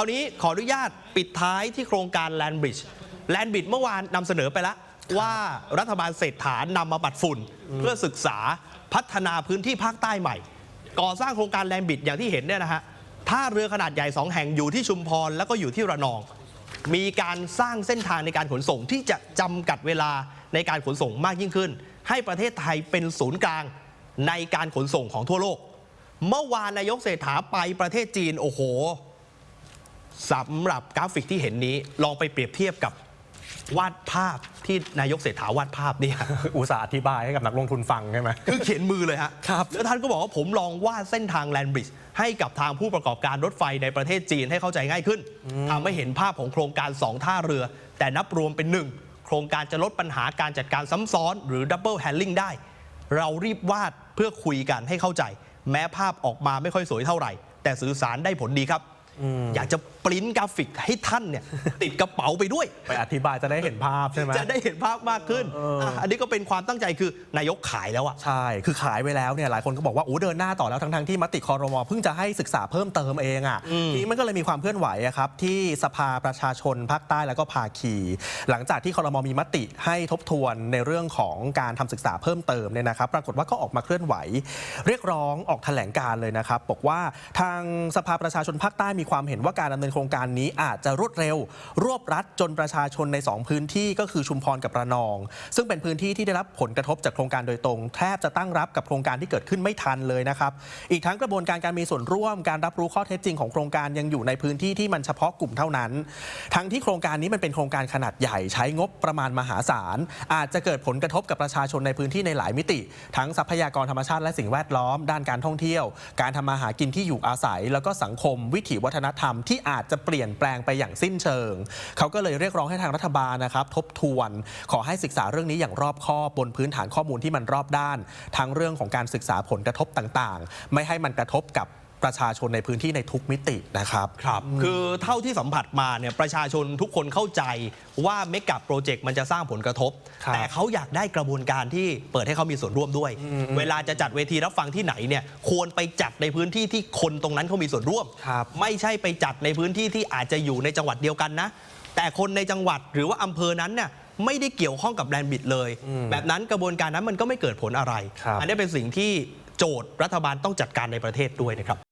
คราวนี้ขออนุญาตปิดท้ายที่โครงการ Land Bridge Land Bridge เมื่อวานนำเสนอไปแล้ว ว่ารัฐบาลเศรษฐานำมาปัดฝุ่น เพื่อศึกษาพัฒนาพื้นที่ภาคใต้ใหม่ ก่อสร้างโครงการ Land Bridge อย่างที่เห็นเนี่ยนะฮะท่าเรือขนาดใหญ่ 2 แห่งอยู่ที่ชุมพรแล้วก็อยู่ที่ระนอง มีการสร้างเส้นทางในการขนส่งที่จะจำกัดเวลาในการขนส่งมากยิ่งขึ้น ให้ประเทศไทยเป็นศูนย์กลางในการขนส่งของทั่วโลก เมื่อวานนายกเศรษฐาไปประเทศจีนโอ้โห สำหรับกราฟิกที่เห็นนี้ลองไปเปรียบเทียบกับวาดภาพที่นายกเศรษฐาวาดภาพเนี่ย อุตส่าห์อธิบายให้กับนักลงทุนฟังใช่ไหม คือเขียนมือเลยฮะครับ แล้วท่านก็บอกว่าผมลองวาดเส้นทางแลนบริดจ์ให้กับทางผู้ประกอบการรถไฟในประเทศจีนให้เข้าใจง่ายขึ้นทำให้เห็นภาพของโครงการ 2 ท่าเรือ แต่นับรวมเป็นหนึ่งโครงการจะลดปัญหาการจัดการซ้ำซ้อน หรือดับเบิลแฮนดิ้งได้ เรารีบวาดเพื่อคุยกันให้เข้าใจ แม้ภาพออกมาไม่ค่อยสวยเท่าไหร่ แต่สื่อสารได้ผลดีครับ อยากจะปริ้นกราฟิกให้ท่านเนี่ยติดกระเป๋าไปด้วย ไปอธิบายจะได้เห็นภาพใช่ไหมจะได้เห็นภาพมากขึ้นะอันนี้ก็เป็นความตั้งใจคือนายกขายแล้วอะใช่ คือขายไปแล้วเนี่ยหลายคนก็บอกว่าโอ้เดินหน้าต่อแล้วทั้งๆที่มติคอรมอเพิ่งจะให้ศึกษาเพิ่มเติมเองอะทีนี้มันก็เลยมีความเคลื่อนไหวอะครับที่สภาประชาชนภาคใต้แล้วก็ภาคี หลังจากที่คอรมอมีมติให้ทบทวนในเรื่องของการทำศึกษาเพิ่มเติมเนี่ยนะครับ ปรากฏว่าก็ออกมาเคลื่อนไหว เรียกร้องออกแถลงการเลยนะครับบอกว่าทางสภาประชาชนภาคใต้มีความเห็นว่าการดำเนินโครงการนี้อาจจะรวดเร็ว รวบรัดจนประชาชนใน 2 พื้นที่ก็คือชุมพรกับระนอง ซึ่งเป็นพื้นที่ที่ได้รับผลกระทบจากโครงการโดยตรง แทบจะตั้งรับกับโครงการที่เกิดขึ้นไม่ทันเลยนะครับ อีกทั้งกระบวนการการมีส่วนร่วมการรับรู้ข้อเท็จจริงของโครงการยังอยู่ในพื้นที่ที่มันเฉพาะกลุ่มเท่านั้น ทั้งที่โครงการนี้มันเป็นโครงการขนาดใหญ่ใช้งบประมาณมหาศาล อาจจะเกิดผลกระทบกับประชาชนในพื้นที่ในหลายมิติ ทั้งทรัพยากรธรรมชาติและสิ่งแวดล้อม ด้านการท่องเที่ยว การทำมาหากินที่อยู่อาศัย แล้วก็สังคมวิถีวัฒนธรรมที่อาจจะเปลี่ยนแปลงไปอย่างสิ้นเชิง เขาก็เลยเรียกร้องให้ทางรัฐบาลนะครับ ทบทวน ขอให้ศึกษาเรื่องนี้อย่างรอบคอบบนพื้นฐานข้อมูลที่มันรอบด้าน ทั้งเรื่องของการศึกษาผลกระทบต่างๆ ไม่ให้มันกระทบกับ ประชาชนในพื้นที่ในทุกมิตินะครับครับ คือเท่าที่สัมผัสมาเนี่ยประชาชนทุกคนเข้าใจว่าเมกะโปรเจกต์มันจะสร้างผลกระทบ ครับแต่เขาอยากได้กระบวนการที่เปิดให้เขามีส่วนร่วมด้วย เวลาจะจัดเวทีรับฟังที่ไหนเนี่ยควรไปจัดในพื้นที่ที่คนตรงนั้นเขามีส่วนร่วม ครับ ไม่ใช่ไปจัดในพื้นที่ที่อาจจะอยู่ในจังหวัดเดียวกันนะ แต่คนในจังหวัดหรือว่าอำเภอนั้นเนี่ยไม่ได้เกี่ยวข้องกับแลนด์บิดเลย แบบนั้นกระบวนการนั้นมันก็ไม่เกิดผลอะไร ครับ อันนี้เป็นสิ่งที่โจทย์รัฐบาลต้องจัดการในประเทศด้วยนะครับ